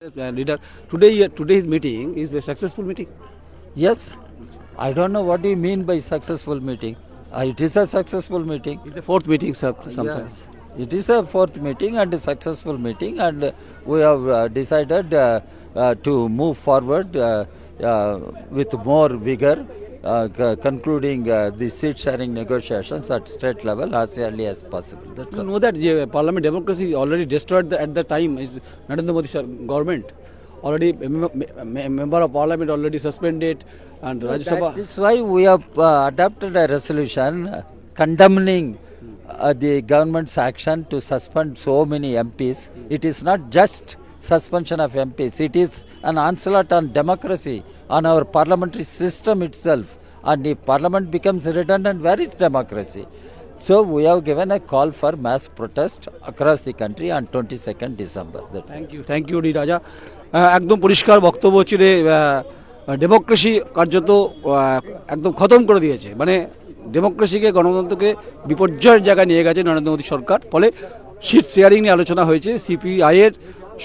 uh, leader. Today, uh, today's meeting is a successful meeting. Yes, I don't know what you mean by successful meeting. Uh, it is a successful meeting. It's the fourth meeting, sir, sometimes. Yes. It is a fourth meeting and a successful meeting, and uh, we have uh, decided uh, uh, to move forward uh, uh, with more vigor, uh, concluding uh, the seat sharing negotiations at state level as early as possible. That's You all. know that uh, parliament democracy already destroyed the, at the time is Narendra Modi government. Already a member of parliament already suspended and Rajya Sabha. That is why we have uh, adopted a resolution uh, condemning uh, the government's action to suspend so many MPs. It is not just suspension of MPs, it is an onslaught on democracy, on our parliamentary system itself. And if parliament becomes redundant, where is democracy? So we have given a call for mass protest across the country on 22nd December. That's Thank it. Thank you D Raja ah, একদম পরিষ্কার বক্তব্য হচ্ছে যে democracy কার্যত একদম খতম করে দিয়েছে মানে ডেমোক্রেসিকে গণতন্ত্রকে বিপর্যয়ের জায়গায় নিয়ে গেছে নরেন্দ্র মোদী সরকার ফলে সিট শেয়ারিং নিয়ে আলোচনা হয়েছে সিপিআইয়ের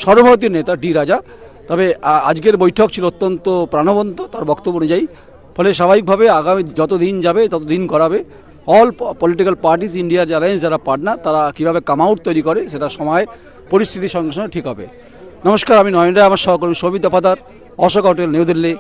সর্বভারতীয় নেতা ডি রাজা। তবে আজকের বৈঠক ছিল অত্যন্ত প্রাণবন্ত তার বক্তব্য অনুযায়ী। ফলে স্বাভাবিকভাবে আগামী যত দিন যাবে তত দিন করাবে অল পলিটিক্যাল পার্টিস ইন্ডিয়ার অ্যালায়েন্স যারা পার্টনার তারা কীভাবে কামআউট তৈরি করে, সেটা সময়ের পরিস্থিতির সঙ্গে সঙ্গে ঠিক হবে। নমস্কার, আমি নয়নরা আমার সহকর্মী সৌমিতা পাদার, অশোক হোটেল, নিউ দিল্লি।